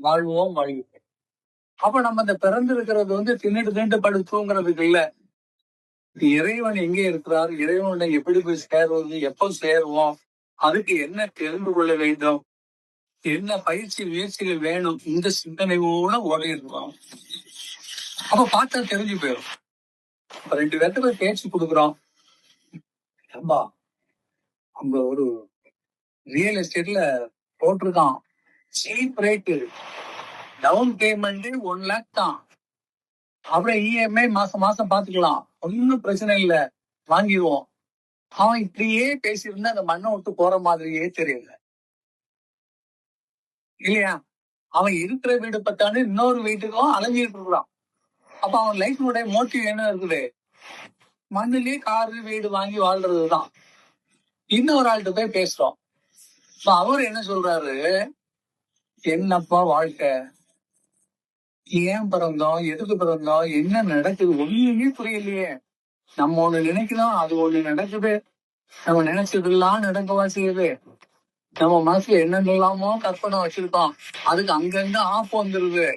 வாழ்வோம் வாழ்வு அப்ப நம்ம இந்த பிறந்து இருக்கிறது வந்து தின்னுட்டு திண்டு படுத்துங்கிறதுக்கு இல்ல. இறைவன் எங்கே இருக்கிறார்? இறைவனை எப்படி போய் சேர்வது? எப்ப சேருவோம் அதுக்கு என்ன தெரிந்து கொள்ள வேண்டும்? என்ன பயிற்சி முயற்சிகள் வேணும்? இந்த சிந்தனையோட ஓடி இருக்கிறோம் அப்ப பார்த்தா தெரிஞ்சு போயிடும் ரெண்டு பேர்த்துக்கு பேச்சு கொடுக்குறோம். அம்பா அங்க ஒரு ரியல் எஸ்டேட்ல போட்டிருக்கான். Cheap rate down payment one lakh தான். அப்புறம் இஎம்ஐ மாசம் மாசம் பாத்துக்கலாம் ஒன்னும் பிரச்சனை இல்ல. வாங்கிடுவோம். அவன் இப்படியே பேசியிருந்தா அந்த மண்ணை விட்டு போற மாதிரியே தெரியல. இல்லையா? அவன் இருக்கிற வீடு பத்தாண்டு இன்னொரு வீட்டுக்கும் அலைஞ்சிட்டு இருக்கிறான். அப்ப அவன் லைஃபுடைய மோட்டிவ் என்ன இருக்குது? மண்ணிலேயே காரு வீடு வாங்கி வாழ்றதுதான். இன்னொரு ஆள்கிட்ட போய் பேசுறோம். அவர் என்ன சொல்றாரு? என்னப்பா வாழ்க்கை? ஏன் பிறந்தோம்? எதுக்கு பிறந்தோம்? என்ன நடக்குது? ஒண்ணுமே புரியலையே. நம்ம ஒண்ணு நினைக்கிறோம் அது ஒண்ணு நடக்குது. நம்ம நினைச்சதெல்லாம் நடக்கவா செய்யுது? நம்ம மனசுல என்னென்னலாமோ கற்பனை வச்சிருக்கோம். அதுக்கு அங்கங்க ஆப் வந்துருது.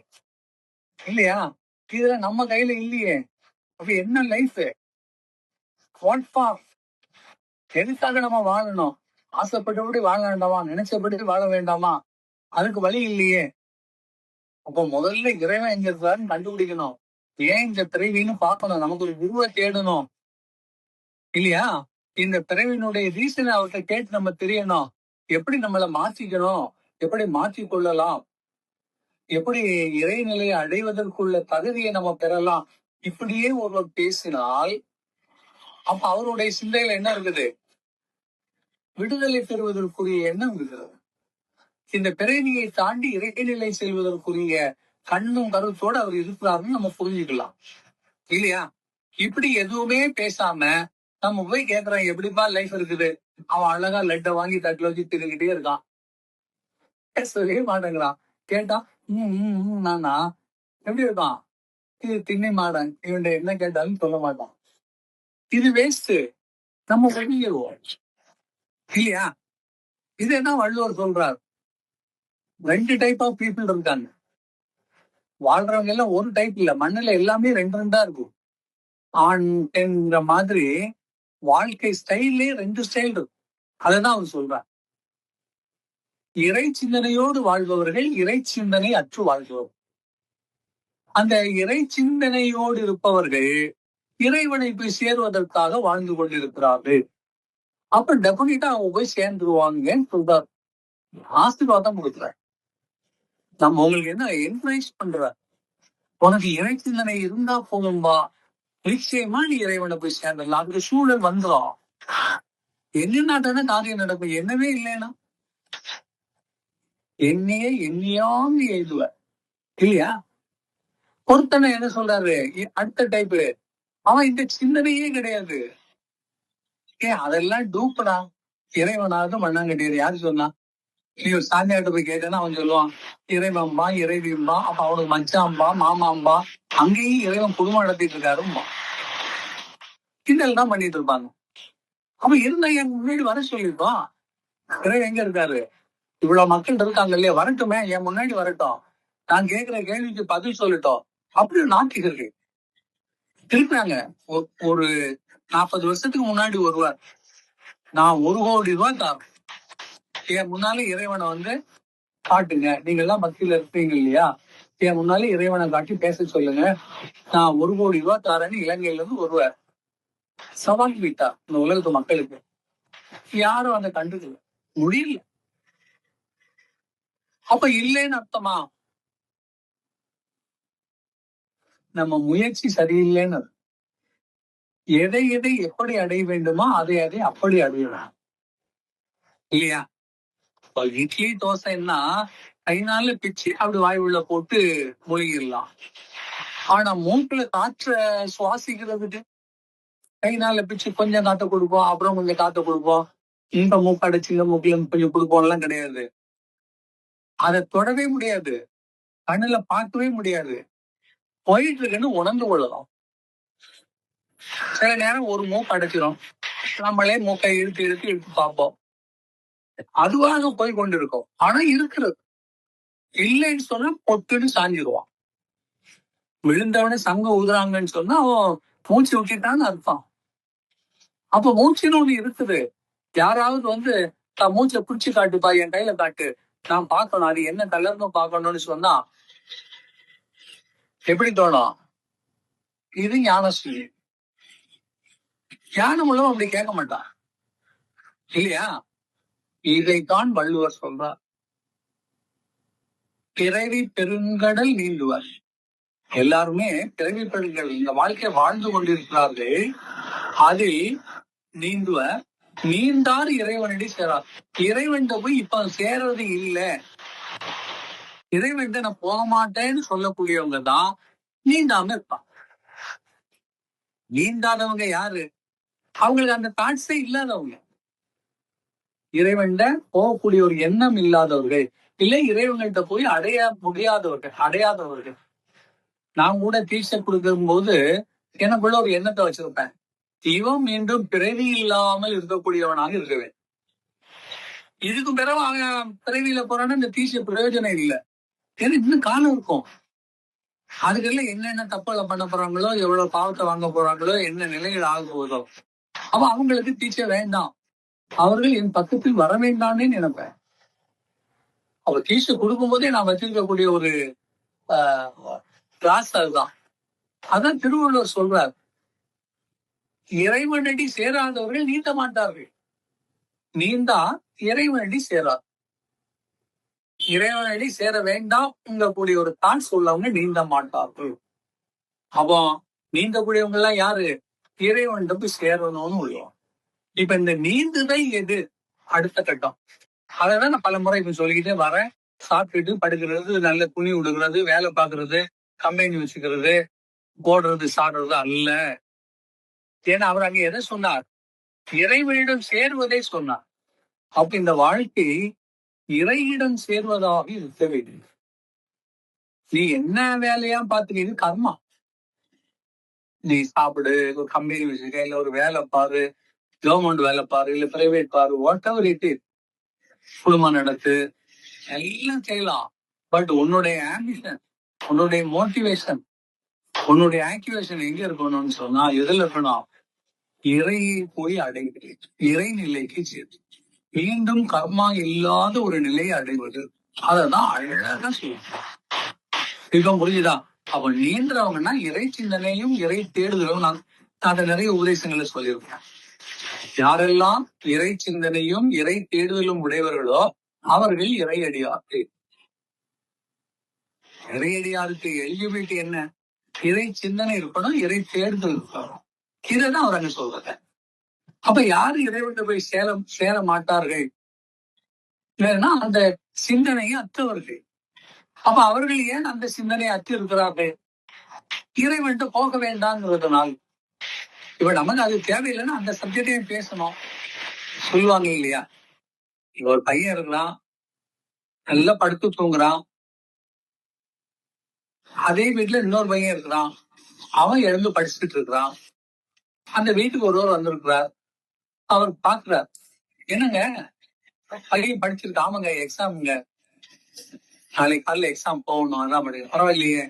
இல்லையா? இதுல நம்ம கையில இல்லையே. அப்ப என்ன லைஃப் வாட் ஃபார் எதுக்காக நம்ம வாழணும்? ஆசைப்பட்டபடி வாழ வேண்டாமா? நினைச்சபடி வாழ வேண்டாமா? அதுக்கு வழி இல்லையே. அப்ப முதல்ல இறைவன் எங்க இருக்காருன்னு கண்டுபிடிக்கணும். ஏன் இந்த பிறவின்னு பார்க்கணும். நமக்கு ஒரு குருவை தேடணும். இல்லையா? இந்த பிறவினுடைய ரீசனை அவர்கிட்ட கேட்டு நம்ம தெரியணும். எப்படி நம்மளை மாற்றிக்கணும் எப்படி மாற்றி கொள்ளலாம் எப்படி இறைநிலையை அடைவதற்குள்ள தகுதியை நம்ம பெறலாம்? இப்படியே ஒருவர் பேசினால் அப்ப அவருடைய சிந்தையில என்ன இருக்குது? விடுதலை பெறுவதற்குரிய எண்ணம் இருக்கிறது. இந்த பிறவியை தாண்டி இறைநிலை செல்வதற்குரிய கண்ணும் கருத்தோடு அவர் இருக்கிறாருன்னு நம்ம புரிஞ்சுக்கலாம். இல்லையா? இப்படி எதுவுமே பேசாம நம்ம போய் கேக்குறோம் எப்படிப்பா லைஃப் இருக்குது? அவன் அழகா லட்டை வாங்கி தட்டில் வச்சு திருக்கிட்டே இருக்கான். பேசவே மாட்டேங்கிறான். கேட்டான் ம் நானா? எப்படி இருக்கான்? இது திண்ணை மாடன். இவன் என்ன கேட்டாலும் சொல்ல மாட்டான். இது வேஸ்ட் நம்ம ஒதுங்கிடுவோம் இல்லையா? இது என்ன வள்ளுவர் சொல்றார். ரெண்டு டைப் ஆஃப் பீப்புள் இருக்காங்க. வாழ்றவங்க எல்லாம் ஒரு டைப் இல்ல. மண்ணுல எல்லாமே ரெண்டு ரெண்டா இருக்கும். ஆண் பெண்ங்கிற மாதிரி வாழ்க்கை ஸ்டைல்லே ரெண்டு ஸ்டைல் இருக்கும். அதைதான் அவர் சொல்றார் இறை சிந்தனையோடு வாழ்பவர்கள் இறை சிந்தனை அற்று வாழ்கிறோம் அந்த இறை சிந்தனையோடு இருப்பவர்கள் இறைவனை போய் சேருவதற்காக வாழ்ந்து கொண்டிருக்கிறார்கள். அப்ப டெபினட்டா அவங்க போய் சேர்ந்துருவாங்கன்னு சொல்றார். ஆசீர்வாதம் கொடுக்குறாரு. நம்ம உங்களுக்கு என்ன என்கரேஜ் பண்ற உனக்கு இறை சிந்தனை இருந்தா போதும்பா நிச்சயமா நீ இறைவனை போய் சேர்ந்துடலாம். அதுக்கு சூழல் வந்துடும் என்ன தானே காரியம் நடக்கும். என்னவே இல்லைன்னா. என்னையே எண்ணியாம எழுதுவ. இல்லையா? ஒருத்தனை என்ன சொல்றாரு? அடுத்த டைப் அவன் இந்த சிந்தனையே கிடையாது. ஏ அதெல்லாம் டூப்படா இறைவனாவது மண்ணாங்கட்டியர். யாரு சொன்னா? நீ ஒரு சாமியார்ட்ட போய் கேட்டேன்னா அவன் சொல்லுவான் இறைவன்பா இறைவியம்பா அப்ப அவனுக்கு மச்சாம்பா மாமாம்பா அங்கேயும் இறைவன் குடும்பம் நடத்திட்டு இருக்காரும்பா கிண்டல் தான் பண்ணிட்டு இருப்பாங்க. அப்ப இருந்தா என் முன்னாடி வர சொல்லிருப்பான் இறைவன் எங்க இருக்காரு? இவ்வளவு மக்கள் இருக்காங்க இல்லையா? வரட்டுமே என் முன்னாடி வரட்டும். நான் கேட்கிற கேள்விக்கு பதில் சொல்லட்டும். அப்படின்னு நாட்டிகர்கள் திருப்பினாங்க. ஒ- ஒரு நாற்பது வருஷத்துக்கு முன்னாடி வருவார் நான் ஒரு கோடி ரூபாய் தரேன். என் முன்னாலே இறைவனை வந்து காட்டுங்க. நீங்க எல்லாம் பக்தியில இருப்பீங்க இல்லையா? என் முன்னாலே இறைவனை காட்டி பேச சொல்லுங்க. நான் ஒரு கோடி ரூபாய் தாரேன்னு இலங்கையில இருந்து வருவார். சவால் விட்டா இந்த உலகத்து மக்களுக்கு. யாரும் அதை கண்டுக்கல. முடியல. அப்ப இல்லைன்னு அர்த்தமா? நம்ம முயற்சி சரியில்லைன்னு எதை எதை எப்படி அடைய வேண்டுமோ அதை அதை அப்படி அடையலாம். இல்லையா? இப்ப இட்லி தோசைன்னா கைனால பிச்சு அப்படி வாய் உள்ள போட்டு மூழ்கிடலாம். ஆனா மூக்குல காற்ற சுவாசிக்கிறதுக்கு கைனால பிச்சு கொஞ்சம் காத்த கொடுப்போம் அப்புறம் கொஞ்சம் காத்த கொடுப்போம். இந்த மூக்கு அடைச்சு இந்த மூக்குல கொஞ்சம் கொடுப்போம்லாம் கிடையாது. அதை தொடவே முடியாது. கண்ணுல பார்க்கவே முடியாது. போயிட்டு இருக்குன்னு உணர்ந்து கொள்ளலாம். சில நேரம் ஒரு மூக்கு அடைச்சிரும் நம்மளே மூக்கை இழுத்து இழுத்து இழுத்து பார்ப்போம். அதுவாக போய் கொண்டிருக்கும். ஆனா இருக்கிறது. இல்லைன்னு சொன்னா பொத்துன்னு சாஞ்சிருவான். விழுந்தவனே சங்கம் ஊதுறாங்கன்னு சொன்னா அவன் மூச்சு விட்டுட்டான்னு அர்த்தம். அப்ப மூச்சுன்னு ஒண்ணு இருக்குது. யாராவது வந்து தான் மூச்சை பிடிச்சி காட்டுப்பா என் கையில காட்டு. நான் பார்க்கணும். அது என்ன கலர்னு பார்க்கணும்னு சொன்னா எப்படி தோணும்? இது ஞானஸ்ரீ. ஞானம் உள்ளவன் அப்படி கேட்க மாட்டான். இல்லையா? இதைத்தான் வள்ளுவர் சொல்றார். பிறவி பெருங்கடல் நீந்துவர். எல்லாருமே பிறவி பெருங்கடல் இந்த வாழ்க்கை வாழ்ந்து கொண்டிருக்கிறார்கள். அதில் நீந்துவர். நீந்தார் இறைவனடி சேரார். இறைவன் போய் இப்ப சேர்றது இல்ல. இறைவன் நான் போக மாட்டேன்னு சொல்லக்கூடியவங்க தான் நீந்தாம இருப்பான் நீந்தாதவங்க யாரு? அவங்களுக்கு அந்த தாட்ஸே இல்லாதவங்க. இறைவன்ட போகக்கூடிய ஒரு எண்ணம் இல்லாதவர்கள் இல்லை இறைவங்கள்ட்ட போய் அடைய முடியாதவர்கள் அடையாதவர்கள். நான் கூட தீட்சை கொடுக்கும் போது எனக்குள்ள ஒரு எண்ணத்தை வச்சிருப்பேன். இவன் மீண்டும் பிறவி இல்லாமல் இருக்கக்கூடியவனாக இருக்குவேன் இதுக்கு பிறகு அவன் பிறவியில போறான்னு இந்த தீட்சை பிரயோஜனம் இல்லை. ஏன்னா இன்னும் காலம் இருக்கும். அதுக்கெல்லாம் என்னென்ன தப்புகளை பண்ண போறாங்களோ எவ்வளவு பாவத்தை வாங்க போறாங்களோ என்ன நிலைகள் ஆக போதோ அப்ப அவங்களுக்கு தீட்சை வேண்டாம். அவர்கள் என் பக்கத்தில் வர வேண்டாம்னே நினைப்பேன். அவர் கீசு கொடுக்கும் போதே நான் வச்சிருக்கக்கூடிய ஒரு கிளாஸ் அதுதான். அதான் திருவள்ளுவர் சொல்றார். இறைவனடி சேராதவர்கள் நீந்த மாட்டார்கள். நீந்தா இறைவனடி சேரா இறைவனடி சேர வேண்டாம் கூடிய ஒரு தான் சொல்லவங்க நீந்த மாட்டார்கள். அப்போ நீந்தக்கூடியவங்க எல்லாம் யாரு? இறைவன் போய் சேரணும்னு உள்ளோம் இப்ப இந்த நீந்துதல் எது? அடுத்த கட்டம். அதான் நான் பல முறை இப்ப சொல்லிக்கிட்டே வரேன். சாப்பிட்டுட்டு படுக்கிறது நல்ல துணி விடுகிறது வேலை பார்க்கறது கம்பெனி வச்சுக்கிறது போடுறது சாடுறது அல்ல. ஏன்னா அவர் அங்க எதை சொன்னார்? இறைவனிடம் சேர்வதை சொன்னார். அப்ப இந்த வாழ்க்கை இறையிடம் சேர்வதாக இருக்க வேண்டும். நீ என்ன வேலையா பாத்துக்கிறது கர்மா. நீ சாப்பிடு ஒரு கம்பெனி வச்சுக்க இல்ல ஒரு வேலை பாரு கவர்மெண்ட் வேலை பாரு இல்ல பிரைவேட் பாரு வாட் எவர் இட் இஸ் குடும்பம் நடத்து எல்லாம் செய்யலாம். பட் உன்னுடைய ஆம்பிஷன் உன்னுடைய மோட்டிவேஷன் உன்னுடைய ஆக்டிவேஷன் எங்க இருக்கணும்னு சொன்னா எதுல இருக்கணும்? இறையை போய் அடைகிறது இறைநிலைக்கு சேர்த்து. மீண்டும் கர்மா இல்லாத ஒரு நிலையை அடைவது. அததான் அழகா செய்யும் இப்ப புரிஞ்சுதா? அப்ப நீன்றவங்கன்னா இறை சிந்தனையும் இறை தேடுதலும் நான் அதை நிறைய உபதேசங்களை சொல்லியிருக்கேன். யாரெல்லாம் இறை சிந்தனையும் இறை தேடுதலும் உடையவர்களோ அவர்கள் இறையடியார்கள் இறையடியாருக்கு எலிஜிபிலிட்டி என்ன? இறை சிந்தனை இருக்கணும் இறை தேடுதல் இருக்கணும். இதைதான் அவர் அங்க சொல்றாங்க அப்ப யாரு இறைவன் போய் சேர சேர மாட்டார்கள்? இல்லைன்னா அந்த சிந்தனையை அத்தவர்கள் அப்ப அவர்கள் ஏன் அந்த சிந்தனையை அத்து இருக்கிறார்கள் இறைவன்ட்டு போக வேண்டாம்ங்கிறதுனால். இப்ப நமக்கு அது தேவையில்லைன்னா அந்த சப்ஜெக்டையும் பேசணும். சொல்லுவாங்க இல்லையா? இப்ப ஒரு பையன் இருக்கிறான். நல்லா படுத்து தூங்குறான். அதே வீட்டுல இன்னொரு பையன் இருக்கிறான். அவன் எழுந்து படிச்சுட்டு இருக்கிறான். அந்த வீட்டுக்கு ஒருவர் வந்திருக்கிறார். அவர் பாக்குறார் என்னங்க? பையன் படிச்சிருக்கு. ஆமாங்க எக்ஸாமுங்க நாளைக்கு காலைல எக்ஸாம் போகணும். அதான் படிக்க பரவாயில்லையே.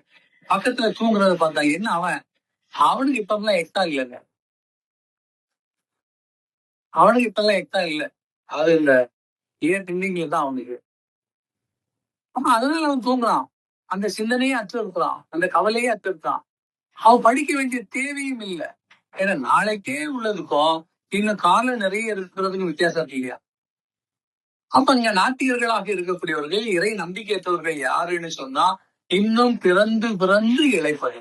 பக்கத்துல தூங்குறத பார்த்தா என்ன அவன்? அவனுக்கு இப்பெல்லாம் எக்ஸாம் இல்லைங்க. அவனுக்கு இப்பெல்லாம் எக்ஸாம் இல்லை. அது இந்த இயர் டிண்டிங்ல தான் அவனுக்கு. ஆமா அதனால அவன் தூங்குறான். அந்த சிந்தனையே அச்சு இருக்கிறான் அந்த கவலையே அற்று இருக்கான் அவன் படிக்க வேண்டிய தேவையும் இல்லை. ஏன்னா நாளைக்கே உள்ளதுக்கும் இன்னும் காலம் நிறைய இருக்கிறதுக்கு வித்தியாசம் இருக்கு இல்லையா? அப்ப இங்க நாட்டியர்களாக இருக்கக்கூடியவர்கள் இறை நம்பிக்கையற்றவர்கள் யாருன்னு சொன்னா இன்னும் பிறந்து பிறந்து இழைப்பது